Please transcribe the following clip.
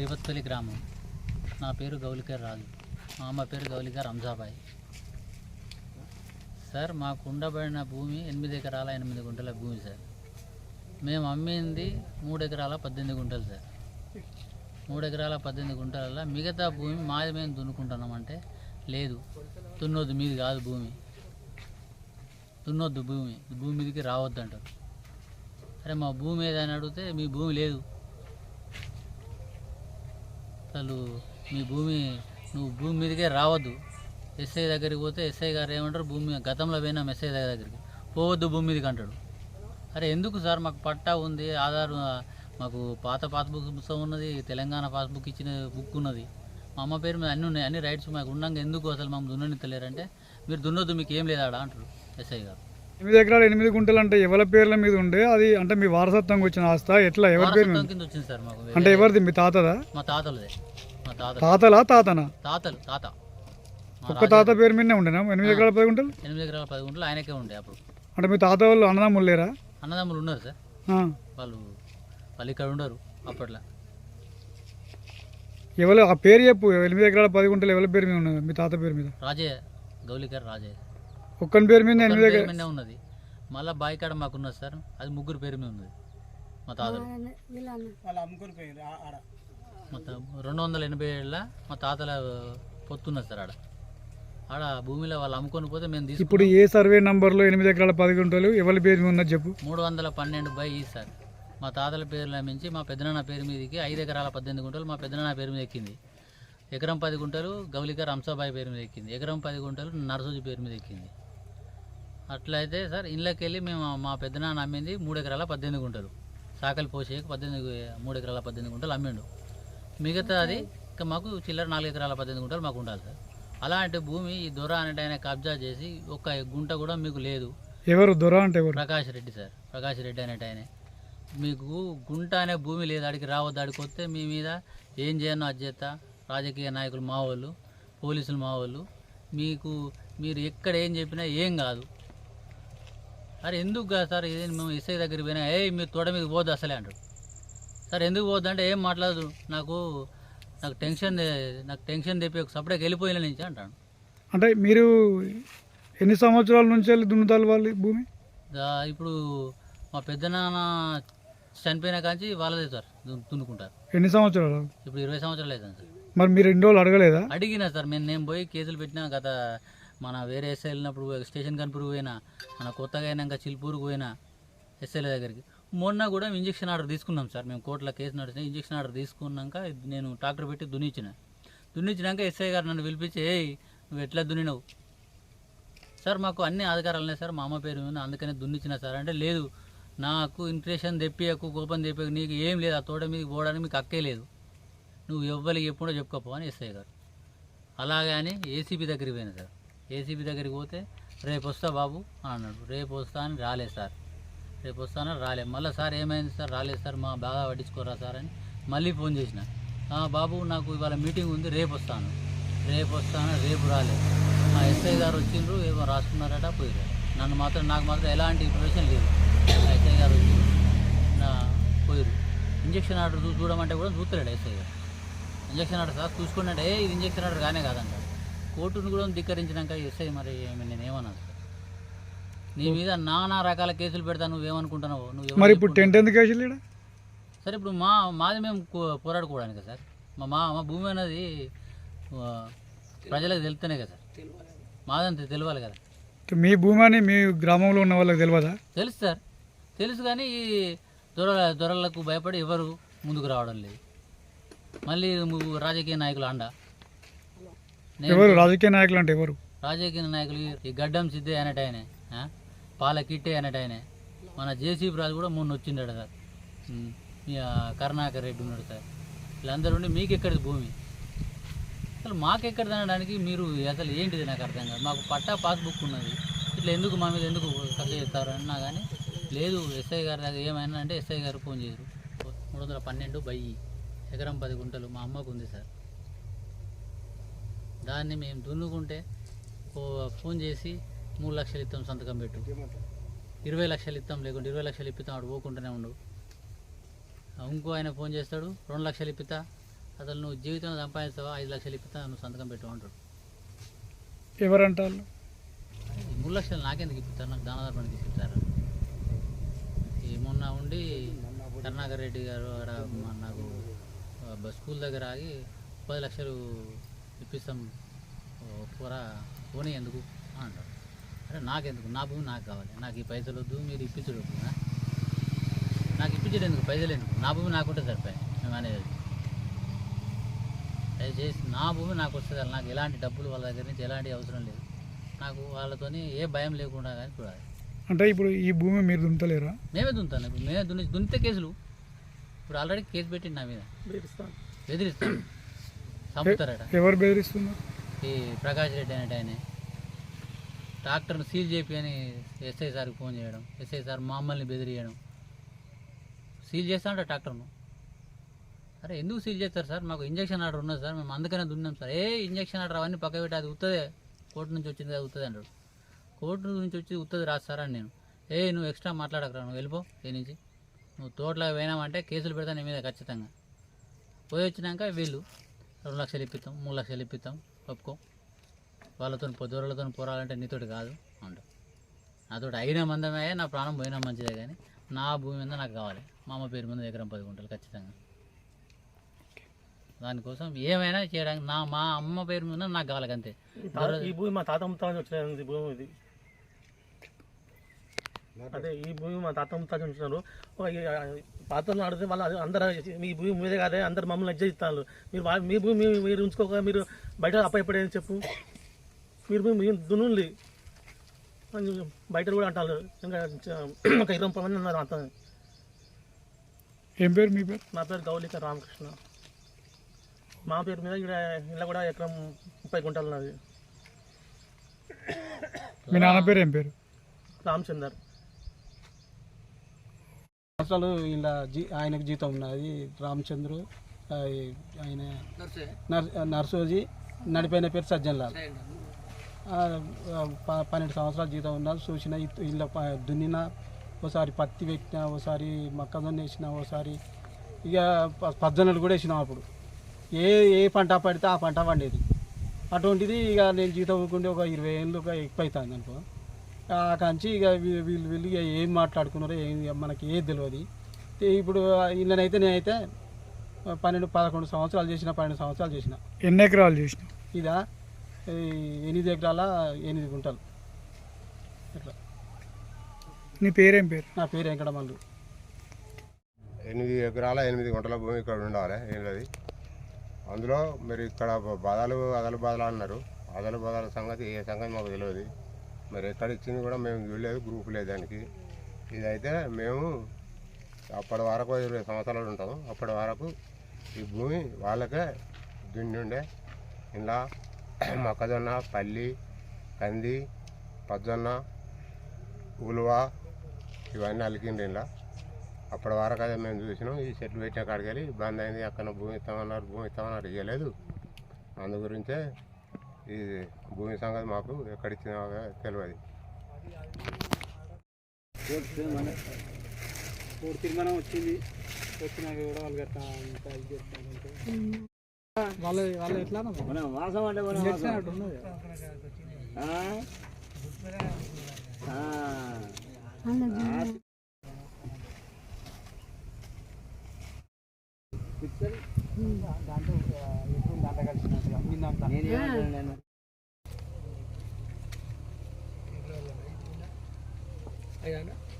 రేవత్పల్లి గ్రామం. నా పేరు గౌలికర్ రాజు. మా అమ్మ పేరు గౌలికర్ రంజాబాయి. సార్ మాకు ఉండబడిన భూమి ఎనిమిది ఎకరాల ఎనిమిది గుంటల భూమి సార్. మేము అమ్మింది మూడు ఎకరాల పద్దెనిమిది గుంటలు సార్. మూడు ఎకరాల పద్దెనిమిది గుంటలలో మిగతా భూమి మాది మేము దున్నుకుంటున్నామంటే లేదు. దున్నొద్దు మీది కాదు భూమి. దున్నొద్దు భూమి. భూమి మీదకి రావద్దు అంటారు అరే మా భూమి ఏదని అడిగితే మీ భూమి లేదు. అసలు మీ భూమి నువ్వు భూమి మీదకే రావద్దు. ఎస్ఐ దగ్గరికి పోతే ఎస్ఐ గారు ఏమంటారు? భూమి గతంలో పోయినాం ఎస్ఐ దగ్గరికి. పోవద్దు భూమి మీదకి అంటాడు. అరే ఎందుకు సార్ మాకు పట్టా ఉంది? ఆధార్ మాకు పాత పాస్బుక్ పుస్తకం ఉన్నది తెలంగాణ పాస్బుక్ ఇచ్చిన బుక్ ఉన్నది. మా అమ్మ పేరు మీద అన్నీ ఉన్నాయి అన్ని రైట్స్ మాకు ఉన్నాక ఎందుకు అసలు మమ్మల్ని దున్ననిత్తలేరంటే? మీరు దున్నొద్దు మీకు ఏం లేదా అంటారు ఎస్ఐ గారు. ఎనిమిది ఎకరాలు ఎనిమిది గుంటలు అంటే ఎవరి పేర్ల మీద ఉండే? అది అంటే మీ వారసత్వంగా వచ్చిన ఆస్త? ఎట్లా? ఎవరి పేరు మీద? వారసత్వం కింద వచ్చింది సార్ మాకు. అంటే ఎవరిది? మీ తాతదా? మా తాతలదే. మా తాత. తాతలా తాతనా? తాతలు తాత. మా ఒక్క తాత పేరు మీదనే ఉండేనా? ఎనిమిది ఎకరాల పది గుంటలు? ఎనిమిది ఎకరాల పది గుంటలు ఆయనకే ఉండే అప్పుడు. అంటే మీ తాత వాళ్ళు అన్నదమ్ములు లేరా? అన్నదమ్ములు ఉన్నారు సార్. ఆ. వాళ్ళు వాళ్ళు ఇక్కడ ఉండరు అప్పట్లో. ఎవరు? ఆ పేరు చెప్పు. ఎనిమిది ఎకరాల పది గుంటలు ఎవరి పేరు మీద ఉన్నది? మీ తాత పేరు మీద? రాజయ్య గౌలికర్ రాజయ్య. ఒక్కని పేరు మీద ఎనిమిది పేరు ఉన్నది. మళ్ళీ బాయికాడ మాకు ఉన్నది సార్ అది ముగ్గురు పేరు మీద ఉన్నది. మా తాతలు. మొత్తం రెండు వందల ఎనభై ఏళ్ళ మా తాతల పొత్తున్నది సార్ ఆడ. ఆడ భూమిలో వాళ్ళు అమ్ముకొని పోతే మేము తీసుకు ఇప్పుడు ఏ సర్వే నంబర్లో ఎనిమిది ఎకరాల పది గుంటలు ఎవరి పేరు మీద ఉన్నది చెప్పు. మూడు వందల పన్నెండు బై ఈ సార్. మా తాతల పేర్ల మించి మా పెద్దనాన్న పేరు మీదకి ఐదు ఎకరాల పద్దెనిమిది గుంటలు మా పెద్దనాన్న పేరు మీద ఎక్కింది. ఎకరం పది గుంటలు గౌలికర్ అంశాబాయి పేరు మీద ఎక్కింది. ఎకరం పది గుంటలు నరసోజు పేరు మీద ఎక్కింది. అట్లయితే సార్ ఇళ్ళకి వెళ్ళి మేము మా పెద్దనాన్న అమ్మింది మూడు ఎకరాల పద్దెనిమిది గుంటలు. సాకలి పోసేకి పద్దెనిమిది మూడు ఎకరాల పద్దెనిమిది గుంటలు అమ్మిండు. మిగతా అది ఇంకా మాకు చిల్లర నాలుగు ఎకరాల పద్దెనిమిది గుంటలు మాకు ఉండాలి సార్. అలాంటి భూమి ఈ దొర అనేటి ఆయన కబ్జా చేసి ఒక్క గుంట కూడా మీకు లేదు. ఎవరు దొర అంటే ఎవరు? ప్రకాష్ రెడ్డి సార్ ప్రకాష్ రెడ్డి అనేట ఆయన మీకు గుంట అనే భూమి లేదు అడిగి రావద్దు అడిగి వస్తే మీ మీద ఏం చేయను అది చేస్తా. రాజకీయ నాయకులు మా వాళ్ళు పోలీసులు మా వాళ్ళు. మీకు మీరు ఎక్కడ ఏం చెప్పినా ఏం కాదు. అరే ఎందుకు కాదు సార్? ఇది మేము ఎస్ఐ దగ్గరికి పోయినా ఏ మీరు తోట మీద పోద్దు అసలే అంటాడు. సార్ ఎందుకు పోద్దు అంటే ఏం మాట్లాడదు నాకు నాకు టెన్షన్ నాకు టెన్షన్ తెప్పి ఒక సపరేట్గా వెళ్ళిపోయిన నుంచి అంటాడు. అంటే మీరు ఎన్ని సంవత్సరాల నుంచి వెళ్ళి దున్నుతారు వాళ్ళు భూమి? ఇప్పుడు మా పెద్దనాన్న చనిపోయిన కాంచి వాళ్ళదే సార్ దున్నుకుంటారు. ఎన్ని సంవత్సరాలు? ఇప్పుడు ఇరవై సంవత్సరాలు అవుతుంది సార్. మరి మీరు ఎన్ని రోజులు అడగలేదా? అడిగినా సార్ నేను నేను పోయి కేసులు పెట్టినా గత మన వేరే ఎస్ఐ వెళ్ళినప్పుడు స్టేషన్ కనుపూరు పోయినా మన కొత్తగా అయినాక చిల్పూరుకు పోయినా ఎస్ఐల దగ్గరికి. మొన్న కూడా ఇంజక్షన్ ఆర్డర్ తీసుకున్నాం సార్. మేము కోర్టులో కేసు నడిచిన ఇంజక్షన్ ఆర్డర్ తీసుకున్నాక నేను ట్రాక్టర్ పెట్టి దున్నిచ్చిన. దున్నిచ్చినాక ఎస్ఐ గారు నన్ను పిలిపించి ఏయ్ నువ్వు ఎట్లా దున్నినావు? సార్ మాకు అన్ని అధికారాలు ఉన్నాయి సార్. మా అమ్మ పేరు మీద అందుకనే దున్నిచ్చిన సార్. అంటే లేదు నాకు ఇంప్రెషన్ తెప్పియకు కోపం తెప్పియకు నీకు ఏం లేదు. ఆ తోట మీదకి పోవడానికి మీకు అక్కే లేదు. నువ్వు ఎవ్వరికి ఎప్పుడో చెప్పుకోపో అని ఎస్ఐ గారు. అలాగే అని ఏసీబీ దగ్గరికి పోయినా సార్. ఏసీబీ దగ్గరికి పోతే రేపు వస్తా బాబు అన్నాడు. రేపు వస్తా అని రాలేదు సార్. రేపు వస్తానని రాలేదు. మళ్ళీ సార్ ఏమైంది సార్? రాలేదు సార్. మా బాగా పట్టించుకోరా సార్ అని మళ్ళీ ఫోన్ చేసిన. బాబు నాకు ఇవాళ మీటింగ్ ఉంది. రేపు వస్తాను రేపు వస్తాను రేపు రాలేదు. మా ఎస్ఐ గారు వచ్చిండ్రు ఏమో రాసుకున్నారట పోయారు నన్ను మాత్రం నాకు మాత్రం ఎలాంటి ఇన్ఫర్మేషన్ లేదు. మా ఎస్ఐ గారు వచ్చి నా పోయారు ఇంజక్షన్ ఆర్డర్ చూ చూడమంటే కూడా చూస్తలేడు ఎస్ఐ గారు. ఇంజక్షన్ ఆర్డర్ సార్ చూసుకున్నట్టే ఇది ఇంజక్షన్ ఆర్డర్ కానే కాదంట. కోర్టును కూడా ధిక్కరించినాక ఎస్ఐ మరి నేను ఏమన్నాను సార్? నీ మీద నానా రకాల కేసులు పెడతా నువ్వేమనుకుంటున్నావు నువ్వు మరి ఇప్పుడు టెంట్ ఎందుకు వేసి లేడా సరే ఇప్పుడు మా మాది మేము పోరాడుకోవడానికి సార్. మా మా మా భూమి అనేది ప్రజలకు తెలుస్తేనే కదా సార్. మాదంతే తెలియాలి కదా. మీ భూమి అని మీ గ్రామంలో ఉన్న వాళ్ళకి తెలియదా తెలుసు సార్. తెలుసు కానీ ఈ దొర దొరలకు భయపడి ఎవరు ముందుకు రావడం లేదు. మళ్ళీ రాజకీయ నాయకులు అండ. ఎవరు? రాజకీయ నాయకులు అంటే ఎవరు? రాజకీయ నాయకులు ఈ గడ్డం సిద్ధే అనేటాయనే ఆ? పాల కిట్టే అనేటాయనే మన జేసీబీ రాజు కూడా మొన్న వచ్చిండడు సార్. కరుణాకర్ రెడ్డి ఉన్నాడు సార్. వీళ్ళందరూ ఉండి మీకు ఎక్కడిది భూమి? అసలు మాకెక్కడ తినడానికి మీరు అసలు ఏంటిది నాకు అర్థం కాదు. మాకు పట్టా పాస్బుక్ ఉన్నది. ఇట్లా ఎందుకు మా మీద ఎందుకు కక్ష చేస్తారు అన్నా కానీ లేదు ఎస్ఐ గారి దగ్గర ఏమైనా అంటే ఎస్ఐ గారు ఫోన్ చేయరు మూడు వందల పన్నెండు బయ్యి ఎకరం పది గుంటలు మా అమ్మకు ఉంది సార్. దాన్ని మేము దున్నుకుంటే ఫోన్ చేసి మూడు లక్షలు ఇస్తాం సంతకం పెట్టు. ఇరవై లక్షలు ఇస్తాం లేకుంటే ఇరవై లక్షలు ఇప్పిస్తాం వాడు పోకుండానే ఉండు. ఇంకో ఆయన ఫోన్ చేస్తాడు రెండు లక్షలు ఇప్పితా అసలు నువ్వు జీవితంలో సంపాదిస్తావా? ఐదు లక్షలు ఇప్పిస్తా నువ్వు సంతకం పెట్టు అంటాడు. ఎవరంటారు? మూడు లక్షలు నాకెందుకు ఇప్పిస్తారు నాకు దానాదార ఇప్పిస్తారు ఈ మొన్న ఉండి కరుణాకర్ రెడ్డి గారు నాకు స్కూల్ దగ్గర ఆగి పది లక్షలు ఇప్పిస్తాం. పూరా పోనీ ఎందుకు? అంటారు. అరే నాకెందుకు? నా భూమి నాకు కావాలి. నాకు ఈ పైసలు వద్దు మీరు ఇప్పించడు. నాకు ఇప్పించడు ఎందుకు? పైసలు ఎందుకు? నా భూమి నాకుంటే సరిపోయి? మేము అనేది. దయచేసి నా భూమి నాకు వస్తుంది నాకు ఎలాంటి డబ్బులు వాళ్ళ దగ్గర నుంచి ఎలాంటి అవసరం లేదు. నాకు వాళ్ళతోని ఏ భయం లేకుండా కానీ చూడాలి. అంటే ఇప్పుడు ఈ భూమి మీరు దుంతలేరా? మేమే దున్నుతాను ఇప్పుడు మేమే దున్ని దున్నితే కేసులు. ఇప్పుడు ఆల్రెడీ కేసు పెట్టింది నా మీద. బెదిరిస్తాను. చంపుతారట. ఎవరు బెదిరిస్తున్నారు? ఈ ప్రకాష్ రెడ్డి అనేట ఆయన. డాక్టర్ను సీల్ చేపి అని ఎస్ఐ సార్కి ఫోన్ చేయడం ఎస్ఐ సార్ మమ్మల్ని బెదిరియడం. సీల్ చేస్తామంట డాక్టర్ను. అరే ఎందుకు సీల్ చేస్తారు సార్? మాకు ఇంజక్షన్ ఆర్డర్ ఉన్నది సార్ మేము అందుకనే దున్నాం సార్. ఏ ఇంజక్షన్ ఆర్డర్ అవన్నీ పక్క పెట్టి అది ఉత్తదే. కోర్టు నుంచి వచ్చింది అది ఉత్తది అంటాడు. కోర్టు నుంచి వచ్చి ఉత్తది రాదు సార్ అని నేను. ఏ నువ్వు ఎక్స్ట్రా మాట్లాడకరా నువ్వు వెళ్ళిపో ఏ నుంచి? నువ్వు తోటలోకి పోయినామంటే కేసులు పెడతా నీ మీద ఖచ్చితంగా. పోయి వచ్చినాక వీళ్ళు. రెండు లక్షలు ఇప్పిస్తాం మూడు లక్షలు ఇప్పిస్తాం ఒప్పుకో. వాళ్ళతో పొద్దులతో పోరాలంటే నీతోటి కాదు అంట నాతోటి అయిన మందమే నా ప్రాణం పోయినా మంచిదే కానీ నా భూమి మీద నాకు కావాలి. మా అమ్మ పేరు మీద ఎకరం పది గుంటలు ఖచ్చితంగా. దానికోసం ఏమైనా చేయడానికి నా మా అమ్మ పేరు మీద నాకు కావాలి అంతే. ఈ భూమి మా తాత వచ్చిన భూమి ఇది. అదే ఈ భూమి మా తాత ముత్తాజ ఉంటున్నారు పాత్రలు ఆడితే వాళ్ళు అది అందరూ మీ భూమి మీదే కాదే అందరు మమ్మల్ని ఇస్తారు మీరు మీ భూమి మీరు ఉంచుకోక మీరు బయట అప్పయ్యపడేది చెప్పు. మీరు భూమి దున్నుండి బయట కూడా అంటారు. ఇంకా ఒక ఇరవై ముప్పై మంది ఉన్నారు అంత. ఏం పేరు మీ పేరు? నా పేరు గౌలిక రామకృష్ణ. మా పేరు మీద ఇక్కడ ఇలా కూడా ఎకరం ముప్పై గుంటలు ఉన్నది. మీ నాన్న పేరు ఏం పేరు? రామచందర్. సంవత్సరాలు ఇలా జీ ఆయనకు జీతం ఉన్నది రామచంద్రు ఆయన నర్ నర్సోజీ నడిపోయిన పేరు సజ్జన్లాల్. పన్నెండు సంవత్సరాలు జీతం ఉన్నది చూసిన ఇలా దున్నిన ఒకసారి పత్తి పెట్టిన ఒకసారి మొక్కజొన్న వేసిన ఒకసారి ఇక ప- పజ్జొన్నలు కూడా వేసినాం అప్పుడు. ఏ ఏ పంట పడితే ఆ పంట పండేది. అటువంటిది ఇక నేను జీతం ఊరుకుంటే ఒక ఇరవై ఏళ్ళు ఎక్కువ అవుతుంది అనుకో. కంచి ఇక వీ- వీళ్ళు వీళ్ళు ఇక ఏం మాట్లాడుకున్నారో ఏం మనకి ఏది తెలియదు ఇప్పుడు ఇళ్ళనైతే నేనైతే పన్నెండు పదకొండు సంవత్సరాలు చేసిన పన్నెండు సంవత్సరాలు చేసిన. ఎన్ని ఎకరాలు చేసినావు? ఇదా ఈ ఎనిమిది ఎకరాల ఎనిమిది గుంటలు. అట్లా నీ పేరేం పేరు? నా పేరు వెంకటమల్లు. ఎనిమిది ఎకరాల ఎనిమిది గుంటల భూమి ఇక్కడ ఉండాలి ఏంటది అందులో మరి ఇక్కడ బదాలు అదలు బదలు అన్నారు. అదలు బదాల సంగతి ఏ సంగతి మాకు తెలియదు మరి ఎక్కడ ఇచ్చింది కూడా మేము చూడలేదు గ్రూప్ లేదు దానికి. ఇదైతే మేము అప్పటి వరకు ఇరవై సంవత్సరాలు ఉంటాము. అప్పటి వరకు ఈ భూమి వాళ్ళకే దున్ని ఉండే. ఇలా మొక్కజొన్న పల్లి కంది పజ్జొన్న ఉలువ ఇవన్నీ అలికిండ్రు ఇలా అప్పటి వరకు అదే మేము చూసినాం. ఈ చెట్లు పెట్టిన కాడికి వెళ్ళి బంద్ అయింది. అక్కడ భూమి ఇస్తామన్నారు భూమి ఇస్తామన్నారు ఇవ్వలేదు అందు గురించే ఈ భూమి సంగతి మాకు ఎక్కడిచ్చినా తెలియదు తీర్మానం వచ్చింది వచ్చినాక కూడా వాళ్ళు వాళ్ళు వాళ్ళు ఎట్లా Ah. Ano. Ayan na.